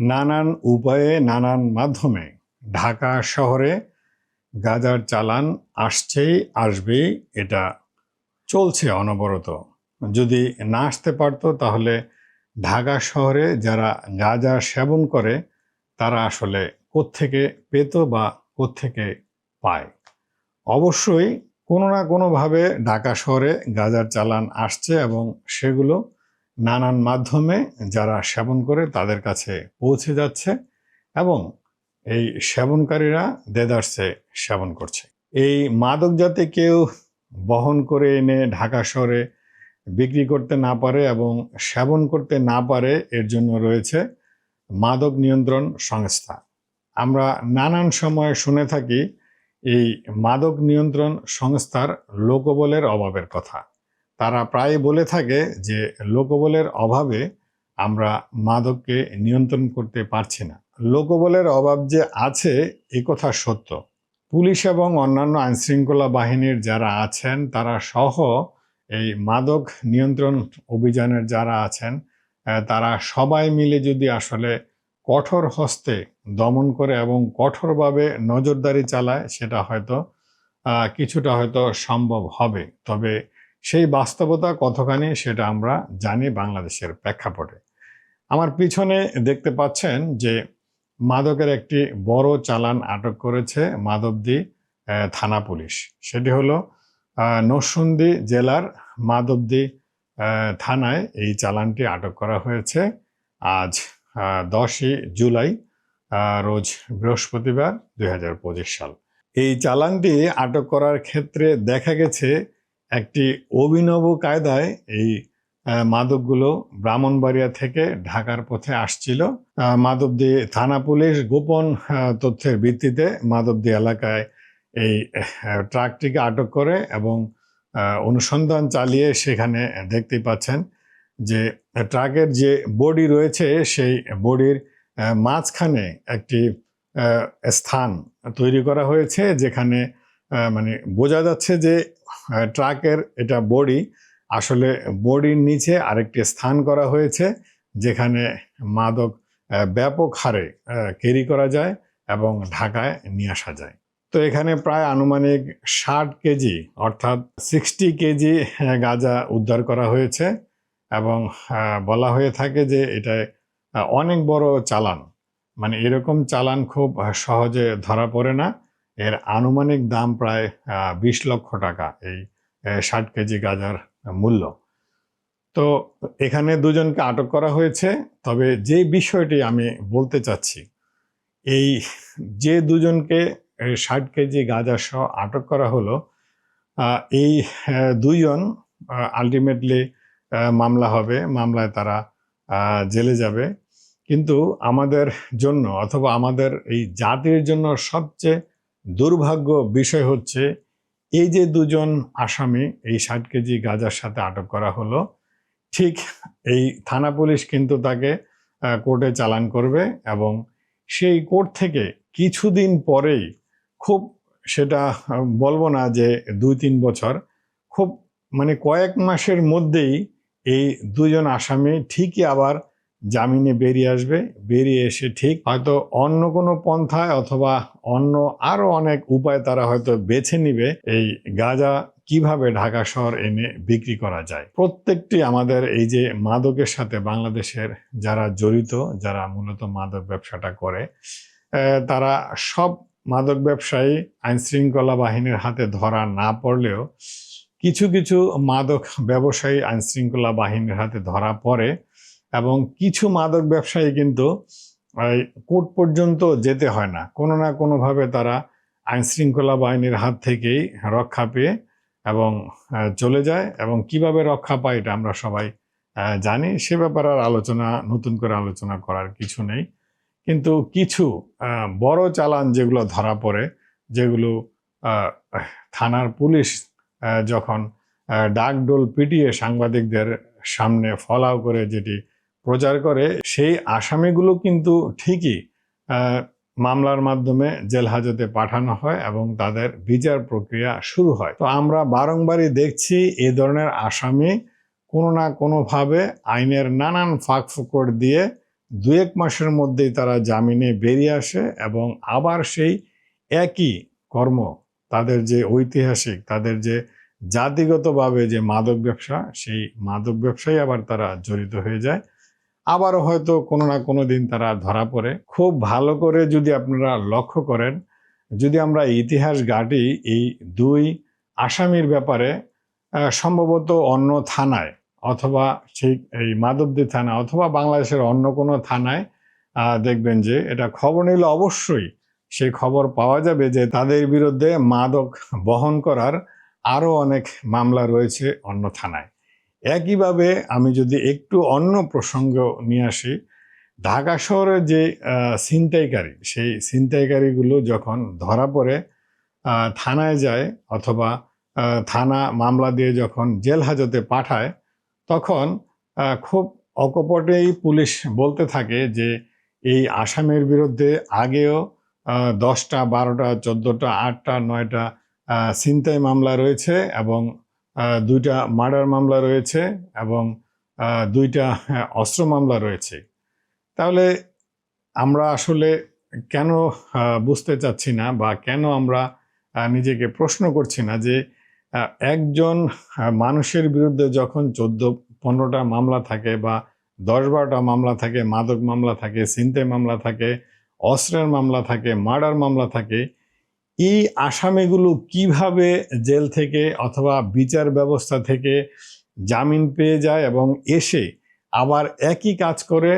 নানান উপায়ে, নানান মাধ্যমে ঢাকা শহরে গাজার চালান আসছেই, আসবেই, এটা চলছে অনবরত। যদি না আসতে পারতো, তাহলে ঢাকা শহরে যারা গাঁজা সেবন করে, তারা আসলে কোত্থেকে পেত বা কোত্থেকে পায়? অবশ্যই কোনো না কোনোভাবে ঢাকা শহরে গাজার চালান আসছে এবং সেগুলো নানান মাধ্যমে যারা সেবন করে তাদের কাছে পৌঁছে যাচ্ছে এবং এই সেবনকারীরা দেদার্সে সেবন করছে। এই মাদক যাতে কেউ বহন করে এনে ঢাকা শহরে বিক্রি করতে না পারে এবং সেবন করতে না পারে, এর জন্য রয়েছে মাদক নিয়ন্ত্রণ সংস্থা। আমরা নানান সময় শুনে থাকি এই মাদক নিয়ন্ত্রণ সংস্থার লোকবলের অভাবের কথা। তারা প্রায় বলে থাকে যে লোকবলের অভাবে আমরা মাদককে নিয়ন্ত্রণ করতে পারছি না। লোকবলের অভাব যে আছে, এ কথা সত্য। পুলিশ এবং অন্যান্য আইনশৃঙ্খলা বাহিনীর যারা আছেন, তারা সহ এই মাদক নিয়ন্ত্রণ অভিযানের যারা আছেন তারা সবাই মিলে যদি আসলে কঠোর হস্তে দমন করে এবং কঠোরভাবে নজরদারি চালায়, সেটা হয়তো কিছুটা হয়তো সম্ভব হবে। তবে সেই বাস্তবতা কতখানি সেটা আমরা জানি বাংলাদেশের প্রেক্ষাপটে। আমার পিছনে দেখতে পাচ্ছেন যে মাদকের একটি বড় চালান আটক করেছে মাধবদী আহ, থানা পুলিশ। সেটি হলো নরসিংদী জেলার মাধবদী আহ, থানায় এই চালানটি আটক করা হয়েছে। আজ দশই জুলাই রোজ বৃহস্পতিবার দুই হাজার পঁচিশ সাল। এই চালানটি আটক করার ক্ষেত্রে দেখা গেছে একটি অভিনব কায়দায় এই মাদকগুলো ব্রাহ্মণবাড়িয়া থেকে ঢাকার পথে আসছিল। আহ, মাধবদী থানা পুলিশ গোপন তথ্যের ভিত্তিতে মাধবদী এলাকায় এই ট্রাকটিকে আটক করে এবং অনুসন্ধান চালিয়ে সেখানে দেখতে পাচ্ছেন যে ট্রাকের যে বডি রয়েছে সেই বডির মাঝখানে একটি স্থান তৈরি করা হয়েছে যেখানে মানে বোঝা যাচ্ছে যে ট্রাকের এটা বডি আসলে বডির নিচে আরেকটি স্থান করা হয়েছে, যেখানে মাদক ব্যাপক হারে ক্যারি করা যায় এবং ঢাকায় নিয়ে আসা যায়। তো এখানে প্রায় আনুমানিক ষাট কেজি অর্থাৎ সিক্সটি কেজি গাঁজা উদ্ধার করা হয়েছে এবং বলা হয়ে থাকে যে এটা অনেক বড় চালান। মানে এরকম চালান খুব সহজে ধরা পড়ে না। এর আনুমানিক দাম প্রায় বিশ লক্ষ টাকা এই ষাট কেজি গাজার মূল্য। তো এখানে দুজনকে আটক করা হয়েছে তবে যে বিষয়টি আমি বলতে চাচ্ছি এই যে দুজনকে ষাট কেজি গাঁজা সহ আটক করা হলো এই আহ, দুইজন আলটিমেটলি মামলা হবে মামলায় তারা জেলে যাবে। কিন্তু আমাদের জন্য অথবা আমাদের এই জাতির জন্য সবচেয়ে দুর্ভাগ্য বিষয় হচ্ছে, এই যে দুজন আসামি, এই ষাট কেজি গাঁজার সাথে আটক করা হলো, ঠিক এই থানা পুলিশ কিন্তু তাকে কোর্টে চালান করবে এবং সেই কোর্ট থেকে কিছুদিন পরেই খুব সেটা বলব না যে দুই তিন বছর, খুব মানে কয়েক মাসের মধ্যেই এই দুজন আসামি ঠিকই আবার জামিনে বেরিয়ে আসবে। বেরিয়ে এসে ঠিক হয়তো অন্য কোনো পন্থায় অথবা অন্য আরও অনেক উপায় তারা হয়তো বেছে নিবে এই গাঁজা কীভাবে ঢাকা শহর এনে বিক্রি করা যায়। প্রত্যেকটি আমাদের এই যে মাদকের সাথে বাংলাদেশের যারা জড়িত, যারা মূলত মাদক ব্যবসাটা করে তারা সব মাদক ব্যবসায়ী আইন শৃঙ্খলা বাহিনীর হাতে ধরা না পড়লেও কিছু কিছু মাদক ব্যবসায়ী আইন শৃঙ্খলা বাহিনীর হাতে ধরা পড়ে। এবং কিছু মাদক ব্যবসায়ী কিন্তু কোর্ট পর্যন্ত যেতে হয় না। কোনো না কোনোভাবে তারা আইন শৃঙ্খলা বাহিনীর হাত থেকেই রক্ষা পেয়ে এবং চলে যায় এবং কীভাবে রক্ষা পায় এটা আমরা সবাই জানি। সে ব্যাপারে আর আলোচনা, নতুন করে আলোচনা করার কিছু নেই। কিন্তু কিছু বড় চালান যেগুলো ধরা পড়ে, যেগুলো থানার পুলিশ যখন ডাকডোল পিটিয়ে সাংবাদিকদের সামনে ফলাও করে যেটি প্রচার করে, সেই আসামিগুলো কিন্তু ঠিকই মামলার মাধ্যমে জেল হাজতে পাঠানো হয় এবং তাদের বিচার প্রক্রিয়া শুরু হয়। তো আমরা বারংবারই দেখছি এ ধরনের আসামি কোনো না কোনোভাবে আইনের নানান ফাঁক ফুকর দিয়ে দু এক মাসের মধ্যেই তারা জামিনে বেরিয়ে আসে এবং আবার সেই একই কর্ম, তাদের যে ঐতিহাসিক, তাদের যে জাতিগতভাবে যে মাদক ব্যবসা, সেই মাদক ব্যবসায় আবার তারা জড়িত হয়ে যায়। আবারও হয়তো কোনো না কোনো দিন তারা ধরা পড়ে। খুব ভালো করে যদি আপনারা লক্ষ্য করেন, যদি আমরা ইতিহাস ঘাটি এই দুই আসামির ব্যাপারে সম্ভবত অন্য থানায় অথবা সেই এই মাধবদী থানা অথবা বাংলাদেশের অন্য কোনো থানায় দেখবেন যে এটা খবর নিলে অবশ্যই সেই খবর পাওয়া যাবে যে তাদের বিরুদ্ধে মাদক বহন করার আরও অনেক মামলা রয়েছে অন্য থানায়। একইভাবে আমি যদি একটু অন্য প্রসঙ্গ নিয়ে আসি, ঢাকা শহরের যে ছিনতাইকারী, সেই ছিনতাইকারীগুলো যখন ধরা পড়ে থানায় যায় অথবা থানা মামলা দিয়ে যখন জেল হাজতে পাঠায়, তখন খুব অকপটেই পুলিশ বলতে থাকে যে, এই আসামের বিরুদ্ধে আগেও দশটা, বারোটা, চোদ্দোটা, আটটা, নয়টা ছিনতাই মামলা রয়েছে এবং দুইটা মার্ডার মামলা রয়েছে এবং দুইটা অস্ত্র মামলা রয়েছে। তাহলে আমরা আসলে কেন বুঝতে চাচ্ছি না বা কেন আমরা নিজেকে প্রশ্ন করছি না যে একজন মানুষের বিরুদ্ধে যখন চোদ্দ, পনেরোটা মামলা থাকে বা দশ বারোটা মামলা থাকে, মাদক মামলা থাকে ছিনতাই মামলা থাকে, অস্ত্রের মামলা থাকে, মার্ডার মামলা থাকে এই আসামিগুলো কীভাবে জেল থেকে অথবা বিচার ব্যবস্থা থেকে জামিন পেয়ে যায় এবং এসে আবার একই কাজ করে,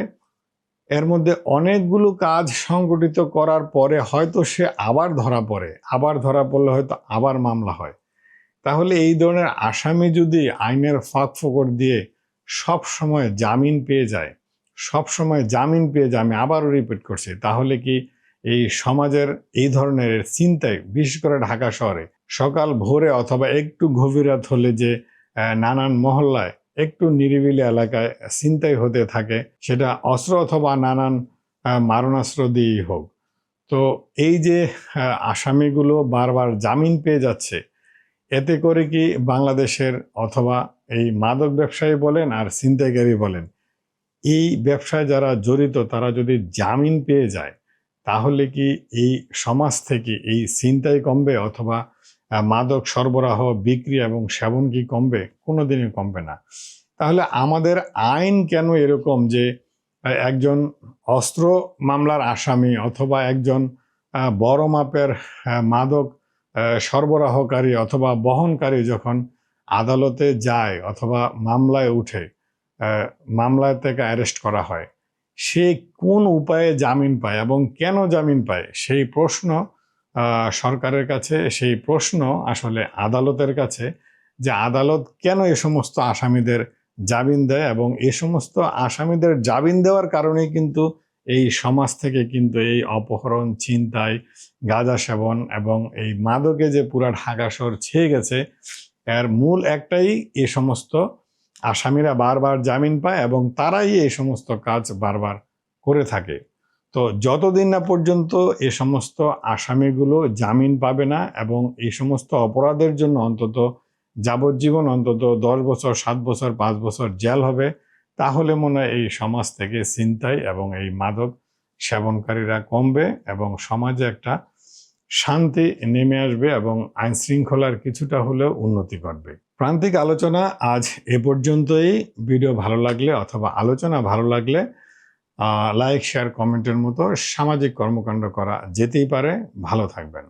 এর মধ্যে অনেকগুলো কাজ সংগঠিত করার পরে হয়তো সে আবার ধরা পড়ে, আবার ধরা পড়লে হয়তো আবার মামলা হয়। তাহলে এই ধরনের আসামি যদি আইনের ফাঁক ফোকর দিয়ে সব সময় জামিন পেয়ে যায়, সব সময় জামিন পেয়ে যায়, আমি আবারও রিপিট করছি, তাহলে কি এই সমাজের এই ধরনের চিন্তায়, বিশেষ করে ঢাকা শহরে, সকাল ভোরে অথবা একটু গভীর রাত হলে যে নানান মহল্লায় একটু নিরিবিলি এলাকায় চিন্তাই হতে থাকে, সেটা অস্ত্র অথবা নানান মারণাস্ত্র দিয়েই হোক। তো এই যে আসামিগুলো বারবার জামিন পেয়ে যাচ্ছে, এতে করে কি বাংলাদেশের অথবা এই মাদক ব্যবসায়ী বলেন আর ছিনতাইকারী বলেন, এই ব্যবসায় যারা জড়িত তারা যদি জামিন পেয়ে যায় তাহলে কি এই সমাজ থেকে এই ছিনতাই কমবে অথবা মাদক সরবরাহ, বিক্রি এবং সেবন কি কমবে? কোনোদিনই কমবে না। তাহলে আমাদের আইন কেন এরকম যে একজন অস্ত্র মামলার আসামি অথবা একজন বড় মাপের মাদক সরবরাহকারী অথবা বহনকারী যখন আদালতে যায় অথবা মামলায় উঠে মামলায় থেকে অ্যারেস্ট করা হয় সে কোন উপায়ে জামিন পায় এবং কেন জামিন পায়? সেই প্রশ্ন সরকারের কাছে, সেই প্রশ্ন আসলে আদালতের কাছে যে আদালত কেন এ সমস্ত আসামিদের জামিন দেয় এবং এ সমস্ত আসামিদের জামিন দেওয়ার কারণেই কিন্তু এই সমাজ থেকে কিন্তু এই অপহরণ, ছিনতাই, গাঁজা সেবন এবং এই মাদকে যে পুরা ঢাকা শহর ছেয়ে গেছে, এর মূল একটাই এ সমস্ত আসামিরা বারবার জামিন পায় এবং তারাই এই সমস্ত কাজ বারবার করে থাকে। তো যতদিন না পর্যন্ত এ সমস্ত আসামিগুলো জামিন পাবে না এবং এই সমস্ত অপরাধের জন্য অন্তত যাবজ্জীবন, অন্তত দশ বছর, সাত বছর, পাঁচ বছর জেল হবে, তাহলে মনে হয় এই সমাজ থেকে চিন্তাই এবং এই মাদক সেবনকারীরা কমবে এবং সমাজে একটা শান্তি নেমে আসবে এবং আইন শৃঙ্খলার কিছুটা হলেও উন্নতি করবে প্রান্তিক আলোচনা আজ এ পর্যন্তই। ভিডিও ভালো লাগলে অথবা আলোচনা ভালো লাগলে লাইক শেয়ার কমেন্টের মতো সামাজিক কর্মকাণ্ড করা যেতেই পারে। ভালো থাকবেন।